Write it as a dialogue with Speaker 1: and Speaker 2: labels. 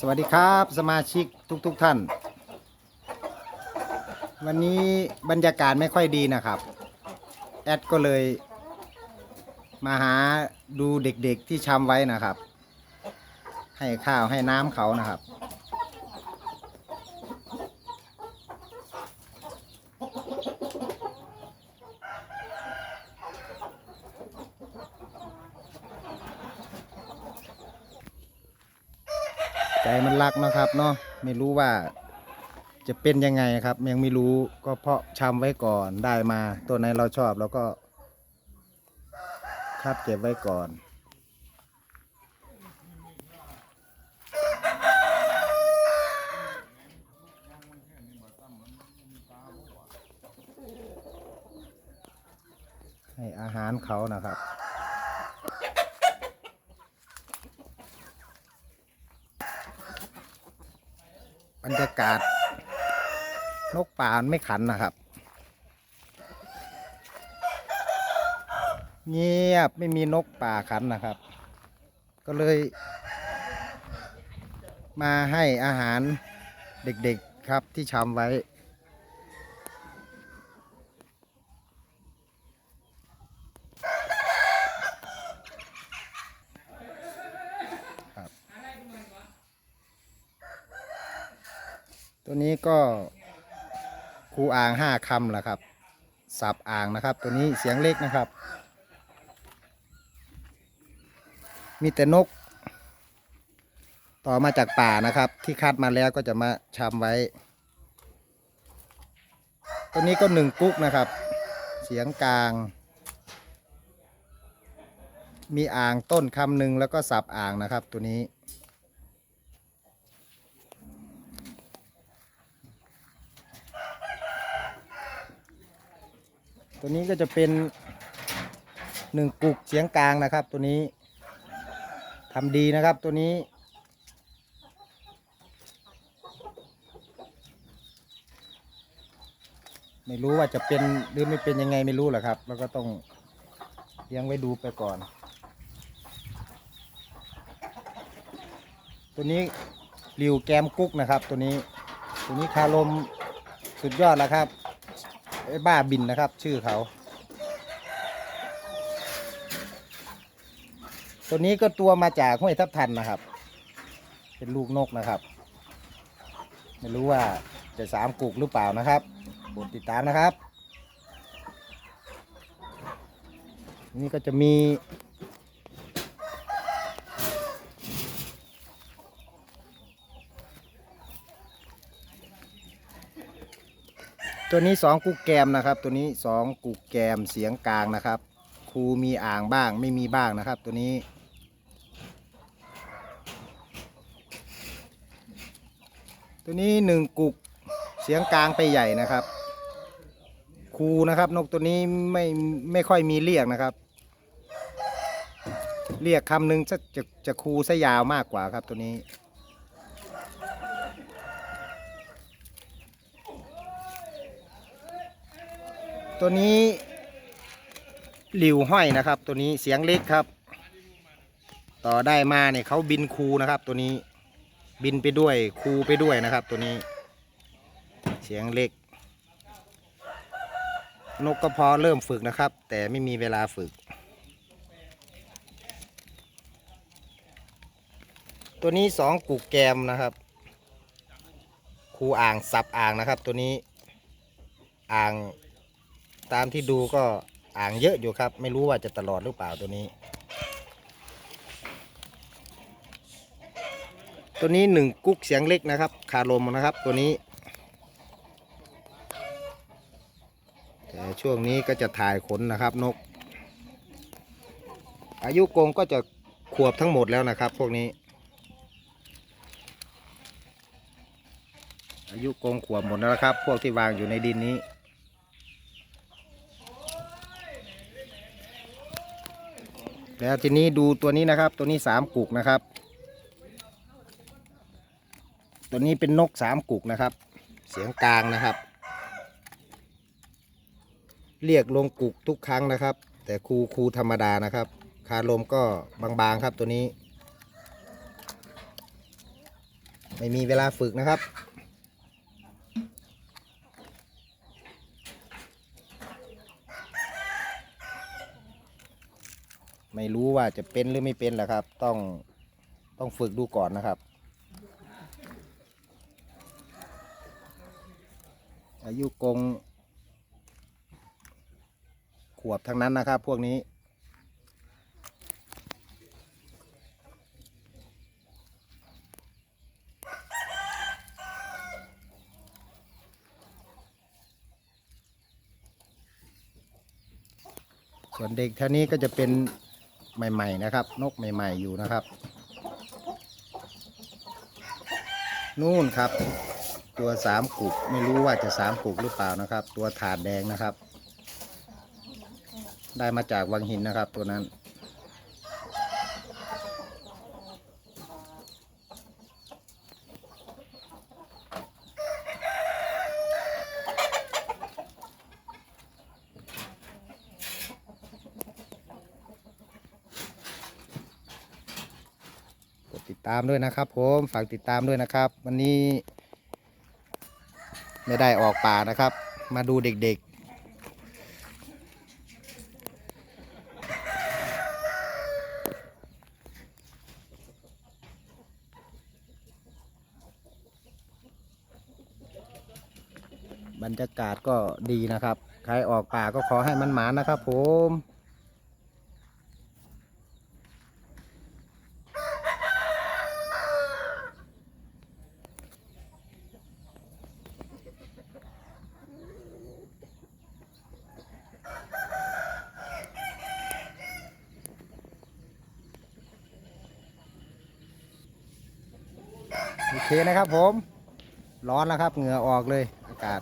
Speaker 1: สวัสดีครับ สมาชิกทุกๆทท่าน วันนี้บรรยากาศไม่ค่อยดีนะครับ แอดก็เลย มาหาดูเด็กๆที่ชำไว้นะครับ ให้ข้าวให้น้ำเขานะครับ ใจมันรักนะครับเนาะไม่รู้ว่าจะเป็นยังไงครับ ยังไม่รู้ก็เพาะชำไว้ก่อนได้มา ตัวไหนเราชอบเราก็คัดเก็บไว้ก่อนให้อาหารเขานะครับ บรรยากาศ นกป่ามันไม่ขันนะครับ เงียบไม่มีนกป่าขันนะครับ ก็เลย มาให้อาหารเด็กๆครับที่ชำไว้ ตัวนี้ก็ครูอ่างห้าคำแหละครับ สับอ่างนะครับ ตัวนี้เสียงเล็กนะครับ มีแต่นก ต่อมาจากป่านะครับ ที่คัดมาแล้วก็จะมาชำไว้ ตัวนี้ก็หนึ่งกุ๊กนะครับ เสียงกลาง มีอ่างต้นคำหนึ่งแล้วก็สับอ่างนะครับ ตัวนี้ ตัวนี้ก็จะเป็นหนึ่งกุกเสียงกลางนะครับ ตัวนี้ทำดีนะครับตัวนี้ ไม่รู้ว่าจะเป็นหรือไม่เป็นยังไงไม่รู้แหละครับ แล้วก็ต้องเลี้ยงไว้ดูไปก่อน ตัวนี้ริวแกมกุ๊กนะครับ ตัวนี้ตัวนี้คาลมสุดยอดแล้วครับ ไอ้บ้าบินนะครับ ชื่อเขา ตัวนี้ก็ตัวมาจากห้วยทับทันนะครับ เป็นลูกนกนะครับ ไม่รู้ว่าจะสามกุกหรือเปล่านะครับโปรดติดตามนะครับ นี่ก็จะมี ตัวนี้สองกุกแกมนะครับ ตัวนี้สองกุกแกมเสียงกลางนะครับ ครูมีอ่างบ้างไม่มีบ้างนะครับ ตัวนี้ ตัวนี้หนึ่งกุกเสียงกลางไปใหญ่นะครับครูนะครับ นกตัวนี้ไม่ไม่ค่อยมีเรียกนะครับ เรียกคำหนึ่งจะจะจะครูซะยาวมากกว่าครับตัวนี้ ตัวนี้หลิวห้อยนะครับ ตัวนี้เสียงเล็กครับ ต่อได้มาเนี่ยเขาบินคูนะครับ ตัวนี้บินไปด้วยคูไปด้วยนะครับ ตัวนี้ เสียงเล็ก นกก็พอเริ่มฝึกนะครับ แต่ไม่มีเวลาฝึก ตัวนี้สองกุกแกมนะครับ คูอ่างสับอ่างนะครับ ตัวนี้อ่าง ตามที่ดูก็อ่างเยอะอยู่ครับ ไม่รู้ว่าจะตลอดหรือเปล่าตัวนี้ ตัวนี้หนึ่งกุ๊กเสียงเล็กนะครับ คาลมนะครับตัวนี้ แต่ช่วงนี้ก็จะถ่ายขนนะครับนก อายุกงก็จะขวบทั้งหมดแล้วนะครับ พวกนี้ อายุกงขวบหมดแล้วครับ พวกที่วางอยู่ในดินนี้ แล้วทีนี้ดูตัวนี้นะครับ ตัวนี้สามกุกนะครับ ตัวนี้เป็นนกสามกุกนะครับ เสียงกลางนะครับ เรียกลงกุกทุกครั้งนะครับ แต่ครูครูธรรมดานะครับ คาลมก็บางๆครับตัวนี้ ไม่มีเวลาฝึกนะครับ ไม่รู้ว่าจะเป็นหรือไม่เป็นแหละครับ ต้องต้องฝึกดูก่อนนะครับ อายุกง ขวบทั้งนั้นนะครับ พวกนี้ส่วนเด็กเท่านี้ก็จะเป็น ใหม่ๆนะครับ นกใหม่ ๆ อยู่นะครับ นู่นครับ ตัวสามกุกไม่รู้ว่าจะสามกุกหรือเปล่านะครับ ตัวถาดแดงนะครับ ได้มาจากวังหินนะครับตัวนั้น ติดตามด้วยนะครับ ผมฝากติดตามด้วยนะครับ วันนี้ ไม่ได้ออกป่านะครับ มาดูเด็กๆ บรรยากาศก็ดีนะครับ ใครออกป่าก็ขอให้มันหมานนะครับ ผม เคนะครับผม ร้อนแล้วครับ เหงื่อออกเลย อากาศ